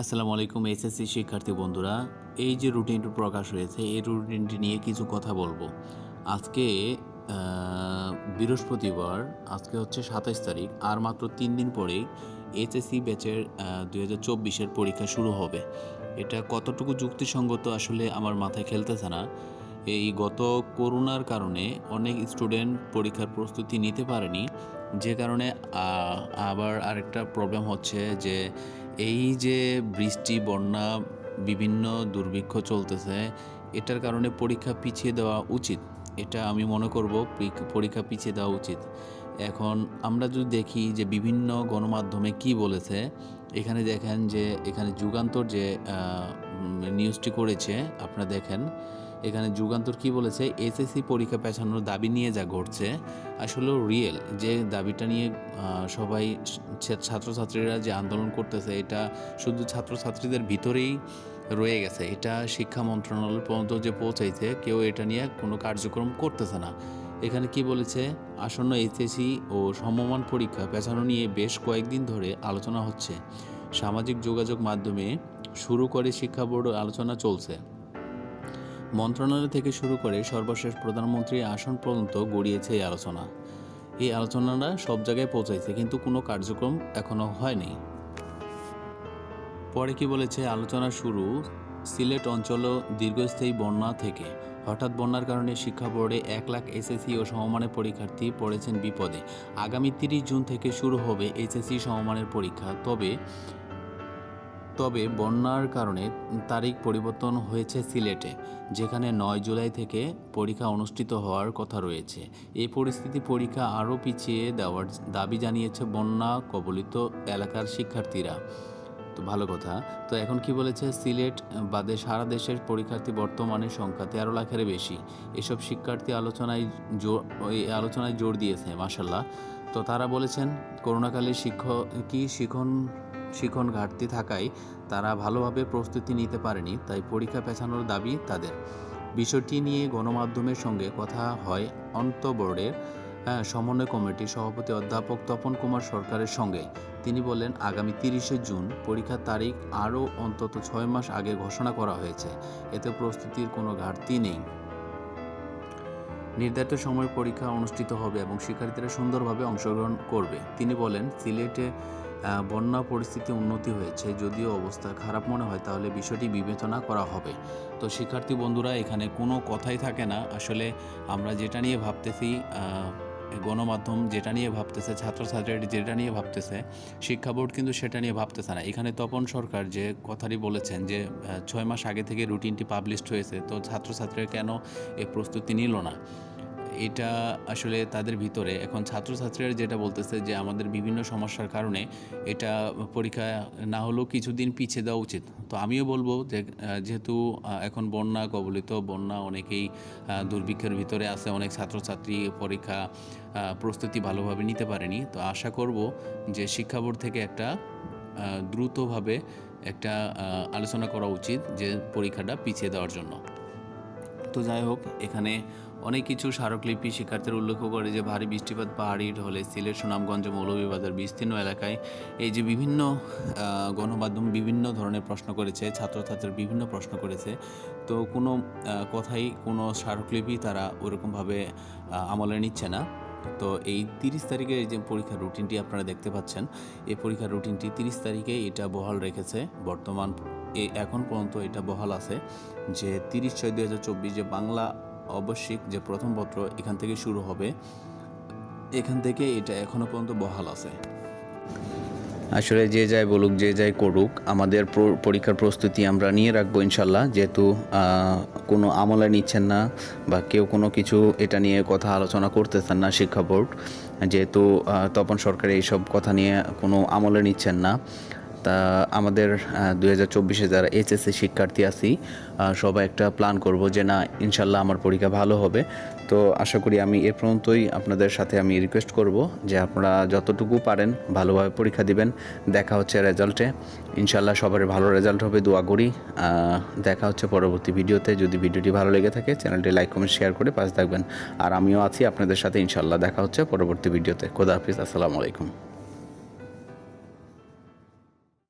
আসসালামু আলাইকুম এসএসসি শিক্ষার্থী বন্ধুরা, এই যে রুটিনটি প্রকাশ হয়েছে, এই রুটিনটি নিয়ে কিছু কথা বলব। আজকে বৃহস্পতিবার, আজকে হচ্ছে সাতাইশ তারিখ, আর মাত্র তিন দিন পরেই এইচএসসি ব্যাচের দুই হাজার চব্বিশের পরীক্ষা শুরু হবে। এটা কতটুকু যুক্তিসঙ্গত আসলে আমার মাথায় খেলতেছে না। এই গত করোনার কারণে অনেক স্টুডেন্ট পরীক্ষার প্রস্তুতি নিতে পারেনি। যে কারণে আবার আরেকটা প্রবলেম হচ্ছে যে এই যে বৃষ্টি, বন্যা, বিভিন্ন দুর্ভিক্ষ চলতেছে, এটার কারণে পরীক্ষা পিছিয়ে দেওয়া উচিত। এটা আমি মনে করব পরীক্ষা- পিছিয়ে দেওয়া উচিত। এখন আমরা যদি দেখি যে বিভিন্ন গণমাধ্যমে কি বলেছে, এখানে দেখেন যে, এখানে যুগান্তর যে নিউজটি করেছে, আপনারা দেখেন এখানে যুগান্তর কি বলেছে? এসএসসি পরীক্ষা পেছানোর দাবি নিয়ে যা ঘটছে, আসলে রিয়েল যে দাবিটা নিয়ে সবাই ছাত্রছাত্রীরা যে আন্দোলন করতেছে, এটা শুধু ছাত্রছাত্রীদের ভিতরেই রয়ে গেছে। এটা শিক্ষা মন্ত্রণালয় পর্যন্ত যে পৌঁছাইছে, কেউ এটা নিয়ে কোনো কার্যক্রম করতেছে না। এখানে কি বলেছে? আসন্ন এইচএসসি ও সমমান পরীক্ষা পেছানো নিয়ে বেশ কয়েকদিন ধরে আলোচনা হচ্ছে। সামাজিক যোগাযোগ মাধ্যমে শুরু করে শিক্ষা বোর্ড আলোচনা চলছে। মন্ত্রণালয় থেকে শুরু করে সর্বশেষ প্রধানমন্ত্রী আসন পর্যন্ত গড়িয়েছে এই আলোচনা। এই আলোচনাটা সব জায়গায় পৌঁছাইছে, কিন্তু কোনো কার্যক্রম এখনও হয়নি। পরে কি বলেছে? আলোচনা শুরু সিলেট অঞ্চল দীর্ঘস্থায়ী বন্যা থেকে। হঠাৎ বন্যার কারণে শিক্ষা বোর্ডে এক লাখ এসএসসি ও সমমানের পরীক্ষার্থী পড়েছেন বিপদে। আগামী তিরিশ জুন থেকে শুরু হবে এসএসসি সমমানের পরীক্ষা। তবে তবে বন্যার কারণে তারিখ পরিবর্তন হয়েছে সিলেটে, যেখানে নয় জুলাই থেকে পরীক্ষা অনুষ্ঠিত হওয়ার কথা রয়েছে। এই পরিস্থিতি পরীক্ষা আরও পিছিয়ে দেওয়ার দাবি জানিয়েছে বন্যা কবলিত এলাকার শিক্ষার্থীরা। তো ভালো কথা। তো এখন কি বলেছে সিলেট? বাদে সারা দেশের পরীক্ষার্থী বর্তমানে সংখ্যা তেরো লাখের বেশি। এসব শিক্ষার্থী আলোচনায় জোর আলোচনায় জোর দিয়েছে মাসাল্লাহ তো তারা বলেছেন, করোনাকালে শিক্ষক শিক্ষকই শিখন শিখন ঘাটতি থাকায় তারা ভালোভাবে প্রস্তুতি নিতে পারেনি তাই পরীক্ষা পেছানোর দাবি তাদের। বিষয়টি নিয়ে গণমাধ্যমের সঙ্গে কথা হয় অন্তবোর্ডের হ্যাঁ, সমন্বয় কমিটির সভাপতি অধ্যাপক তপন কুমার সরকারের সঙ্গে। তিনি বলেন আগামী তিরিশে জুন পরীক্ষার তারিখ আরও অন্তত ছয় মাস আগে ঘোষণা করা হয়েছে। এতে প্রস্তুতির কোনো ঘাটতি নেই। নির্ধারিত সময় পরীক্ষা অনুষ্ঠিত হবে এবং শিক্ষার্থীরা সুন্দরভাবে অংশগ্রহণ করবে। তিনি বলেন সিলেটে বন্যা পরিস্থিতি উন্নতি হয়েছে, যদিও অবস্থা খারাপ মনে হয়, তাহলে বিষয়টি বিবেচনা করা হবে। তো শিক্ষার্থী বন্ধুরা, এখানে কোনো কথাই থাকে না। আসলে আমরা যেটা নিয়ে ভাবতেছি গণমাধ্যম যেটা নিয়ে ভাবতেছে, ছাত্রছাত্রীরা যেটা নিয়ে ভাবতেছে, শিক্ষা বোর্ড কিন্তু সেটা নিয়ে ভাবতেছে না। এখানে তপন সরকার যে কথাটি বলেছেন যে ছয় মাস আগে থেকে রুটিনটি পাবলিশড হয়েছে, তো ছাত্রছাত্রীরা কেন এই প্রস্তুতি নিল না? এটা আসলে তাদের ভিতরে, এখন ছাত্রছাত্রীরা যেটা বলতেছে যে আমাদের বিভিন্ন সমস্যার কারণে এটা পরীক্ষা না হলেও কিছুদিন পিছিয়ে দেওয়া উচিত। তো আমিও বলব যে যেহেতু এখন বন্যা কবলিত, বন্যা অনেকেই দুর্ভিক্ষের ভিতরে আছে, অনেক ছাত্রছাত্রী পরীক্ষা প্রস্তুতি ভালোভাবে নিতে পারেনি। তো আশা করব যে শিক্ষা বোর্ড থেকে একটা দ্রুতভাবে একটা আলোচনা করা উচিত যে পরীক্ষাটা পিছিয়ে দেওয়ার জন্য। তো যাই হোক, এখানে অনেক কিছু স্মারকলিপি শিক্ষার্থীরা উল্লেখ করে যে ভারী বৃষ্টিপাত, পাহাড়ি ঢলে, সিলেট, সুনামগঞ্জ মৌলভীবাজার বিস্তীর্ণ এলাকায় এই যে বিভিন্ন গণমাধ্যম বিভিন্ন ধরনের প্রশ্ন করেছে, ছাত্রছাত্রীরা বিভিন্ন প্রশ্ন করেছে। তো কোনো কথাই, কোনো স্মারকলিপি তারা ওরকমভাবে আমলে নিচ্ছে না। তো এই তিরিশ তারিখের এই যে পরীক্ষার রুটিনটি আপনারা দেখতে পাচ্ছেন, এই পরীক্ষার রুটিনটি তিরিশ তারিখে এটা বহাল রেখেছে বর্তমান এখন পর্যন্ত এটা বহাল আছে যে তিরিশ ছয় দুই হাজার চব্বিশ যে বাংলা আবশ্যিক যে প্রথম পত্র এখান থেকে শুরু হবে, এখান থেকে এটা এখনও পর্যন্ত বহাল আছে। আসলে যে যাই বলুক, যে যাই করুক, আমাদের পরীক্ষার প্রস্তুতি আমরা নিয়ে রাখব ইনশাল্লাহ। যেহেতু কোনো আমলে নিচ্ছেন না বা কেউ কোনো কিছু এটা নিয়ে কথা আলোচনা করতেছেন না শিক্ষা বোর্ড, যেহেতু তপন সরকার এইসব কথা নিয়ে কোনো আমলে নিচ্ছেন না। তা আমাদের দুই হাজার চব্বিশে যারা এইচএসসি শিক্ষার্থী আছি সবাই একটা প্ল্যান করব যে না, ইনশাল্লাহ আমার পরীক্ষা ভালো হবে। তো আশা করি আমি এ পর্যন্তই আপনাদের সাথে আমি রিকোয়েস্ট করব যে আপনারা যতটুকু পারেন ভালোভাবে পরীক্ষা দিবেন। দেখা হচ্ছে রেজাল্টে ইনশাল্লাহ সবার ভালো রেজাল্ট হবে, দোয়া করি। দেখা হচ্ছে পরবর্তী ভিডিওতে। যদি ভিডিওটি ভালো লেগে থাকে, চ্যানেলটি লাইক কমেন্ট শেয়ার করে পাশে থাকবেন। আর আমিও আছি আপনাদের সাথে, ইনশাল্লাহ দেখা হচ্ছে পরবর্তী ভিডিওতে। খোদা হাফিজ, আসসালামু আলাইকুম।